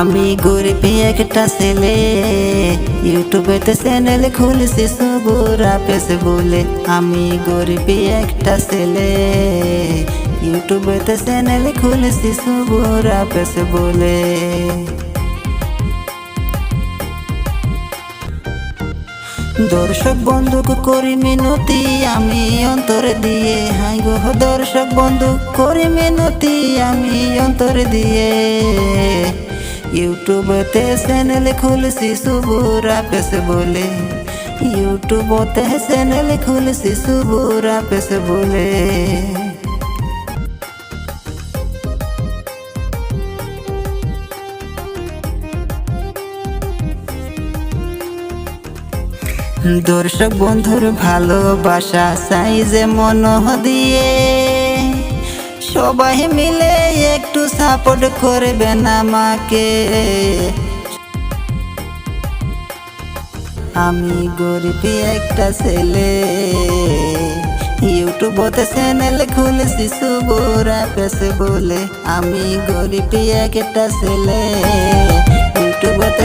আমি গরিবি একটা ছেলে ইউটিউবেতে চ্যানেল খুলছি সবুরা পেস বলে। আমি গরিবি একটা ছেলে ইউটিউবেতে চ্যানেল খুলছি সবুরা পেস বলে। দর্শক বন্ধুক করি মিনতি, আমি অন্তর দিয়ে। হাই গো দর্শক বন্ধু করি মিনতি, আমি অন্তর দিয়ে। ইউটিউবতে চ্যানেল খুলছি সুবুরা পেস বলে। ইউটিউবতে চ্যানেল খুলছি সুবুরা পেস বলে। দর্শক বন্ধুর ভালোবাসা চাই যে মন দিয়ে। সবাই মিলে একটু সাপোর্ট করবেন আমাকে। আমি গরিবি একটা ছেলে। ইউটিউবতে চ্যানেল খুলেছি, সুবরা পেছে বলে। আমি গরিবি একটা ছেলে। ইউটিউবতে